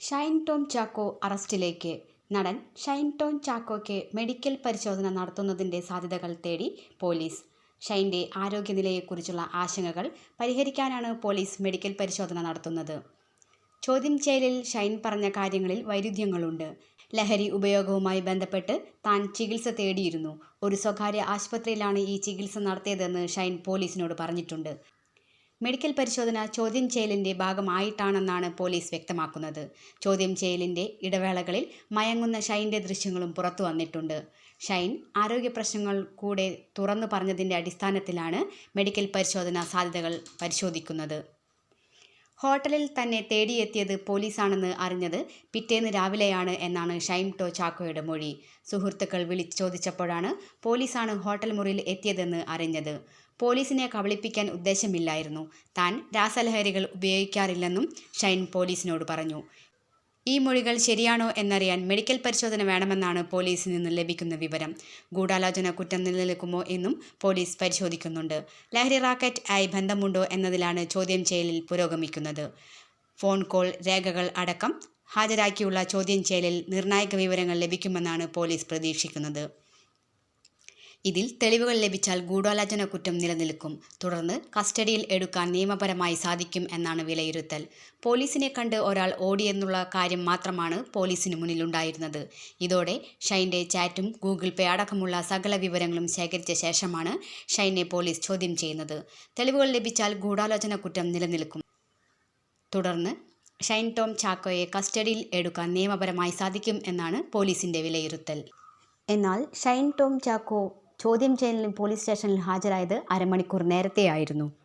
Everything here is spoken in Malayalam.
ഷൈൻ ടോം ചാക്കോ അറസ്റ്റിലേക്ക്. നടൻ ഷൈൻ ടോം ചാക്കോയ്ക്ക് മെഡിക്കൽ പരിശോധന നടത്തുന്നതിന്റെ സാധ്യതകൾ തേടി പോലീസ്. ഷൈന്റെ ആരോഗ്യനിലയെക്കുറിച്ചുള്ള ആശങ്കകൾ പരിഹരിക്കാനാണ് പോലീസ് മെഡിക്കൽ പരിശോധന നടത്തുന്നത്. ചോദ്യം ചെയ്യലിൽ ഷൈൻ പറഞ്ഞ കാര്യങ്ങളിൽ വൈരുദ്ധ്യങ്ങളുണ്ട്. ലഹരി ഉപയോഗവുമായി ബന്ധപ്പെട്ട് താൻ ചികിത്സ തേടിയിരുന്നു. ഒരു സ്വകാര്യ ആശുപത്രിയിലാണ് ഈ ചികിത്സ നടത്തിയതെന്ന് ഷൈൻ പോലീസിനോട് പറഞ്ഞിട്ടുണ്ട്. മെഡിക്കൽ പരിശോധന ചോദ്യം ചെയ്യലിന്റെ ഭാഗമായിട്ടാണെന്നാണ് പോലീസ് വ്യക്തമാക്കുന്നത്. ചോദ്യം ചെയ്യലിന്റെ ഇടവേളകളിൽ മയങ്ങുന്ന ഷൈന്റെ ദൃശ്യങ്ങളും പുറത്തു വന്നിട്ടുണ്ട്. ഷൈൻ ആരോഗ്യ പ്രശ്നങ്ങൾ കൂടെ തുറന്നു പറഞ്ഞതിന്റെ അടിസ്ഥാനത്തിലാണ് മെഡിക്കൽ പരിശോധന സാധ്യതകൾ പരിശോധിക്കുന്നത്. ഹോട്ടലിൽ തന്നെ തേടിയെത്തിയത് പോലീസാണെന്ന് അറിഞ്ഞത് പിറ്റേന്ന് രാവിലെയാണ് എന്നാണ് ഷൈം ടോ ചാക്കോയുടെ മൊഴി. സുഹൃത്തുക്കൾ വിളിച്ചു ചോദിച്ചപ്പോഴാണ് പോലീസാണ് ഹോട്ടൽ മുറിയിൽ എത്തിയതെന്ന് അറിഞ്ഞത്. പോലീസിനെ കബളിപ്പിക്കാൻ ഉദ്ദേശമില്ലായിരുന്നു. താൻ രാസലഹരികൾ ഉപയോഗിക്കാറില്ലെന്നും ഷൈൻ പോലീസിനോട് പറഞ്ഞു. ഈ മൊഴികൾ ശരിയാണോ എന്നറിയാൻ മെഡിക്കൽ പരിശോധന വേണമെന്നാണ് പോലീസിൽ നിന്ന് ലഭിക്കുന്ന വിവരം. ഗൂഢാലോചന കുറ്റം നിലനിൽക്കുമോ എന്നും പോലീസ് പരിശോധിക്കുന്നുണ്ട്. ലഹരി റാക്കറ്റ് ആയി ബന്ധമുണ്ടോ എന്നതിലാണ് ചോദ്യം ചെയ്യലിൽ പുരോഗമിക്കുന്നത്. ഫോൺ കോൾ രേഖകൾ അടക്കം ഹാജരാക്കിയുള്ള ചോദ്യം ചെയ്യലിൽ നിർണായക വിവരങ്ങൾ ലഭിക്കുമെന്നാണ് പോലീസ് പ്രതീക്ഷിക്കുന്നത്. ഇതിൽ തെളിവുകൾ ലഭിച്ചാൽ ഗൂഢാലോചന കുറ്റം നിലനിൽക്കും. തുടർന്ന് കസ്റ്റഡിയിൽ എടുക്കാൻ നിയമപരമായി സാധിക്കും എന്നാണ് വിലയിരുത്തൽ. പോലീസിനെ കണ്ട് ഒരാൾ ഓടിയെന്നുള്ള കാര്യം മാത്രമാണ് പോലീസിന് മുന്നിലുണ്ടായിരുന്നത്. ഇതോടെ ഷൈന്റെ ചാറ്റും ഗൂഗിൾ പേ അടക്കമുള്ള സകല വിവരങ്ങളും ശേഖരിച്ച ശേഷമാണ് ഷൈനെ പോലീസ് ചോദ്യം ചെയ്യുന്നത്. തെളിവുകൾ ലഭിച്ചാൽ ഗൂഢാലോചന കുറ്റം നിലനിൽക്കും. തുടർന്ന് ഷൈൻ ടോം ചാക്കോയെ കസ്റ്റഡിയിൽ എടുക്കാൻ നിയമപരമായി സാധിക്കും എന്നാണ് പോലീസിന്റെ വിലയിരുത്തൽ. എന്നാൽ ഷൈൻ ടോം ചാക്കോ ചോദ്യം ചെയ്യലിന് പോലീസ് സ്റ്റേഷനിൽ ഹാജരായത് അരമണിക്കൂർ നേരത്തെയായിരുന്നു.